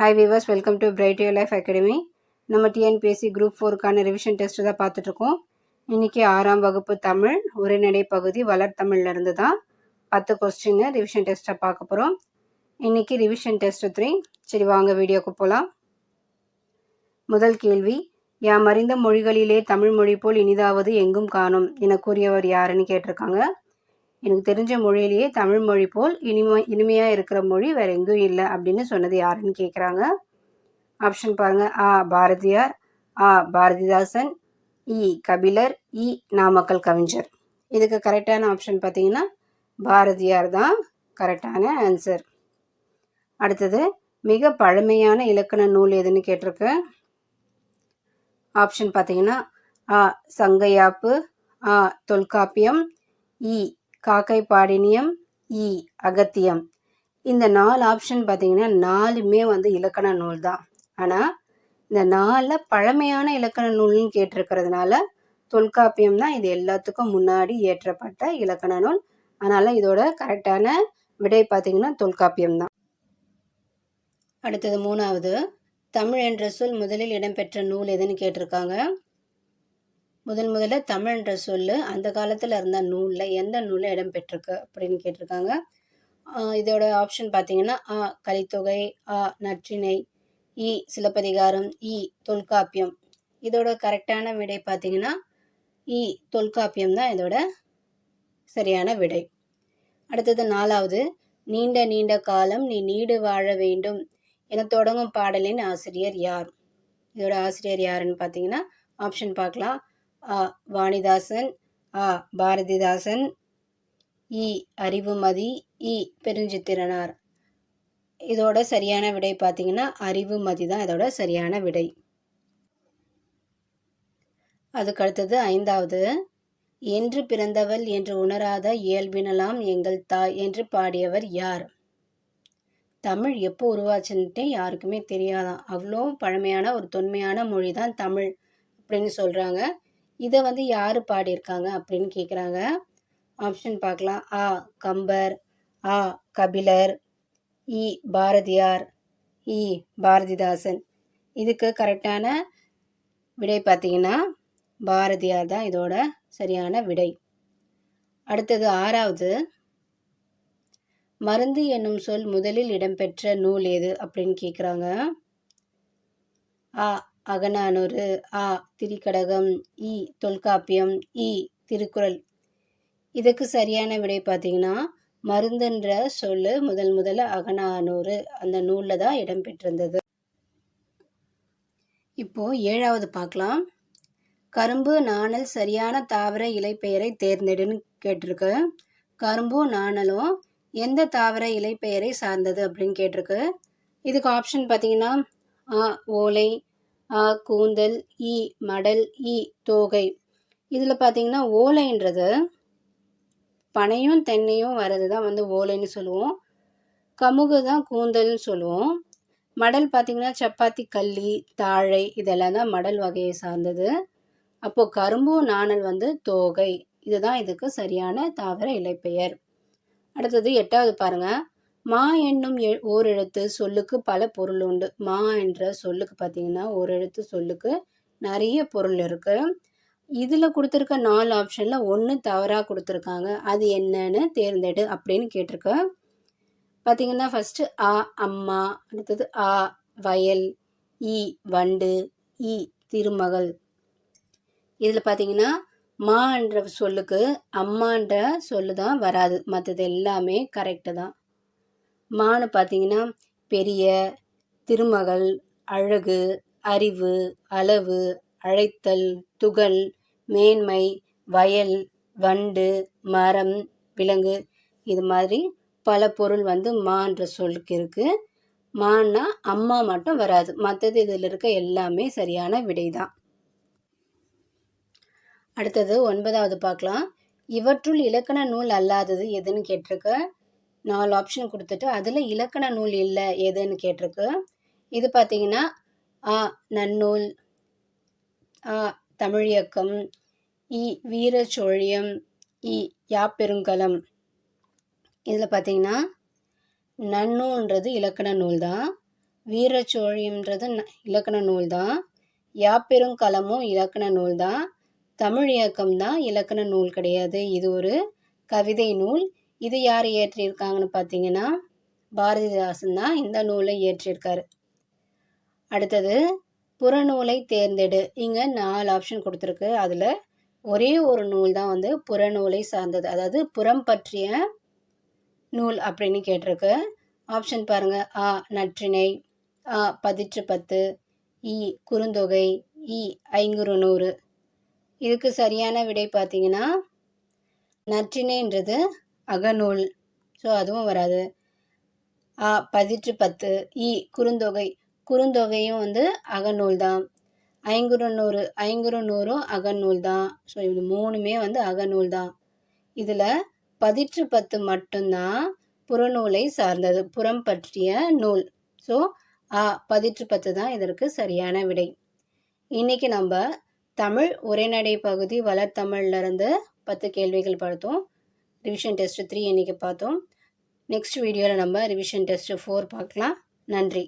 Hi viewers welcome to bright your life academy நம்ம TNPSC group ஃபோருக்கான revision test தான் பார்த்துட்ருக்கோம். இன்றைக்கி ஆறாம் வகுப்பு தமிழ் உரைநடை பகுதி வளர்த்தமிழ்லேருந்து தான் பத்து கொஸ்டின் ரிவிஷன் டெஸ்ட்டை பார்க்க போகிறோம் இன்றைக்கி ரிவிஷன் டெஸ்ட் த்ரீ சரி வாங்க வீடியோக்கு போகலாம் முதல் கேள்வி யாம் அறிந்த மொழிகளிலே தமிழ் மொழி போல் இனிதாவது எங்கும் காணும் என கூறியவர் யாருன்னு கேட்டிருக்காங்க. எனக்கு தெரிஞ்ச மொழியிலேயே தமிழ் மொழி போல் இனிமை இனிமையாக இருக்கிற மொழி வேற எங்கேயும் இல்லை அப்படின்னு சொன்னது யாருன்னு கேட்குறாங்க ஆப்ஷன் பாருங்க. ஆ பாரதியார் ஆ பாரதிதாசன் இ கபிலர் இ நாமக்கல் கவிஞர். இதுக்கு கரெக்டான ஆப்ஷன் பார்த்தீங்கன்னா பாரதியார் தான் கரெக்டான ஆன்சர் அடுத்தது மிக பழமையான இலக்கண நூல் எதுன்னு கேட்டிருக்கு? ஆப்ஷன் பார்த்தீங்கன்னா ஆ சங்கையாப்பு ஆ தொல்காப்பியம் இ காக்கை பாடினியம் இ அகத்தியம். இந்த நாலு ஆப்ஷன் பார்த்தீங்கன்னா நாலுமே வந்து இலக்கண நூல் தான் ஆனால் இந்த நாலில் பழமையான இலக்கண நூல்னு கேட்டிருக்கிறதுனால தொல்காப்பியம் தான் இது எல்லாத்துக்கும் முன்னாடி இயற்றப்பட்ட இலக்கண நூல். அதனால் இதோட கரெக்டான விடை பார்த்தீங்கன்னா தொல்காப்பியம் தான் அடுத்தது மூணாவது. தமிழ் என்ற சொல் முதலில் இடம்பெற்ற நூல் எதுன்னு கேட்டிருக்காங்க. முதல் முதல்ல தமிழ்ன்ற சொல்லு அந்த காலத்தில் இருந்த நூலில் எந்த நூலில் இடம்பெற்றிருக்கு அப்படின்னு கேட்டிருக்காங்க. இதோட ஆப்ஷன் பார்த்தீங்கன்னா அ கலித்தொகை அ நற்றிணை இ சிலப்பதிகாரம் இ தொல்காப்பியம். இதோட கரெக்டான விடை பார்த்தீங்கன்னா இ தொல்காப்பியம் தான் இதோட சரியான விடை. அடுத்தது நாலாவது நீண்ட நீண்ட காலம் நீ நீடு வாழ வேண்டும் என தொடங்கும் பாடலின் ஆசிரியர் யார்? இதோட ஆசிரியர் யாருன்னு பார்த்தீங்கன்னா ஆப்ஷன் பார்க்கலாம். அ. வாணிதாசன் அ. பாரதிதாசன் இ. அறிவுமதி இ. பெருஞ்சித்திரனார். இதோட சரியான விடை பார்த்தீங்கன்னா அறிவுமதி தான் இதோட சரியான விடை. அதுக்கு அடுத்தது ஐந்தாவது. என்று பிறந்தவள் என்று உணராத இயல்பினலாம் எங்கள் தாய் என்று பாடியவர் யார்? தமிழ் எப்போ உருவாச்சுன்ட்டு யாருக்குமே தெரியாதான். அவ்வளோ பழமையான ஒரு தொன்மையான மொழி தான் தமிழ் அப்படின்னு சொல்கிறாங்க இதை வந்து யார் பாடியிருக்காங்க அப்படின்னு கேட்குறாங்க ஆப்ஷன் பார்க்கலாம். ஆ கம்பர் ஆ கபிலர் இ பாரதியார் இ பாரதிதாசன். இதுக்கு கரெக்டான விடை பார்த்தீங்கன்னா பாரதியார் தான் இதோட சரியான விடை. அடுத்தது ஆறாவது. மருந்து என்னும் சொல் முதலில் இடம்பெற்ற நூல் எது அப்படின்னு கேட்குறாங்க ஆ அகநானூறு ஆ திரிகடகம் இ தொல்காப்பியம் இ திருக்குறள். இதுக்கு சரியான விடை பார்த்தீங்கன்னா மருந்துன்ற சொல்லு முதல் முதல்ல அகநானூறு அந்த நூலில் தான் இடம்பெற்றிருந்தது இப்போ ஏழாவது பார்க்கலாம். கரும்பு நாணல் சரியான தாவர இலை பெயரை தேர்ந்தெடுன்னு கேட்டிருக்கு. கரும்பும் நாணலும் எந்த தாவர இலை பெயரை சார்ந்தது அப்படின்னு கேட்டிருக்கு. இதுக்கு ஆப்ஷன் பார்த்தீங்கன்னா ஆ ஓலை ஆ கூந்தல் இ மடல் இ தோகை. இதில் பார்த்தீங்கன்னா ஓலைன்றது பனையும் தென்னையும் வர்றது தான் வந்து ஓலைன்னு சொல்லுவோம். கமுகு தான் கூந்தல்னு சொல்லுவோம். மடல் பார்த்திங்கன்னா சப்பாத்தி கள்ளி தாழை இதெல்லாம் தான் மடல் வகையை சார்ந்தது. அப்போது கரும்பும் நாணல் வந்து தோகை. இதுதான் இதுக்கு சரியான தாவர இலைப்பெயர். அடுத்தது எட்டாவது பாருங்கள் மா என்னும் எ- ஓரெழுத்து சொல்லுக்கு பல பொருள் உண்டு. மா என்ற சொல்லுக்கு பார்த்தீங்கன்னா ஒரு எழுத்து சொல்லுக்கு நிறைய பொருள் இருக்கு. இதில் கொடுத்துருக்க நாலு ஆப்ஷனில் ஒன்று தவறாக கொடுத்துருக்காங்க. அது என்னன்னு தேர்ந்தெடு அப்படின்னு கேட்டிருக்க. பார்த்தீங்கன்னா ஃபஸ்ட்டு ஆ அம்மா அடுத்தது ஆ வயல் இ வண்டு இ திருமகள். இதில் பார்த்தீங்கன்னா மான்ற சொல்லுக்கு அம்மான்ற சொல்லு தான் வராது. மற்றது எல்லாமே கரெக்டு தான். மான்னு பார்த்தீங்கன்னா பெரிய திருமகள் அழகு அறிவு அளவு அழைத்தல் துகள் மேன்மை வயல் வண்டு மரம் விலங்கு இது மாதிரி பல பொருள் வந்து மான்ற சொல்லுக்கு இருக்குது மான்னா அம்மா மட்டும் வராது. மற்றது இதில் இருக்க எல்லாமே சரியான விடை தான் அடுத்தது ஒன்பதாவது பார்க்கலாம் இவற்றுள் இலக்கண நூல் அல்லாதது எதுன்னு கேட்டிருக்க? நாலு ஆப்ஷன் கொடுத்துட்டு அதில் இலக்கண நூல் இல்லை எதுன்னு கேட்டிருக்கு. இது பார்த்தீங்கன்னா ஆ நன்னூல் ஆ தமிழியக்கம் இ வீரச்சோழியம் இ யாப்பெருங்கலம். இதில் பார்த்தீங்கன்னா நன்னூன்றது இலக்கண நூல் தான் வீரச்சோழியம்ன்றது ந- இலக்கண நூல் தான் யாப்பெருங்கலமும் இலக்கண நூல் தான் தமிழ் இயக்கம் தான் இலக்கண நூல் கிடையாது. இது ஒரு கவிதை நூல். இது யார் இயற்றியிருக்காங்கன்னு பார்த்தீங்கன்னா பாரதிதாசன் தான் இந்த நூலை இயற்றியிருக்காரு. அடுத்தது புறநூலை தேர்ந்தெடு. இங்கே நாலு ஆப்ஷன் கொடுத்துருக்கு. அதில் ஒரே ஒரு நூல் தான் வந்து புறநூலை சார்ந்தது. அதாவது புறம் பற்றிய நூல் அப்படின்னு கேட்டிருக்கு. ஆப்ஷன் பாருங்கள் ஆ நற்றிணை. ஆ பதிற்று பத்து. இ குறுந்தொகை. இ ஐங்குறு நூறு. இதுக்கு சரியான விடை பார்த்தீங்கன்னா நற்றிணைன்றது அகநூல். ஸோ அதுவும் வராது. ஆ பதிற்று பத்து. இ குறுந்தொகை. குறுந்தொகையும் வந்து அகநூல் தான். ஐங்குறு நூறு ஐங்குறு நூறும் அகநூல் தான். ஸோ இது மூணுமே வந்து அகநூல் தான். இதில் பதிற்று பத்து மட்டும்தான் புறநூலை சார்ந்தது. புறம் பற்றிய நூல். ஸோ ஆ பதிற்று பத்து தான் இதற்கு சரியான விடை. இன்னைக்கு நம்ம தமிழ் உரைநடை பகுதி வளர்த்தமிழ்ல இருந்து பத்து கேள்விகள் பார்த்தோம் ரிவிஷன் டெஸ்ட்டு த்ரீ இன்றைக்கி பார்த்தோம்? நெக்ஸ்ட் வீடியோவில் நம்ம ரிவிஷன் டெஸ்ட்டு ஃபோர் பார்க்கலாம். நன்றி.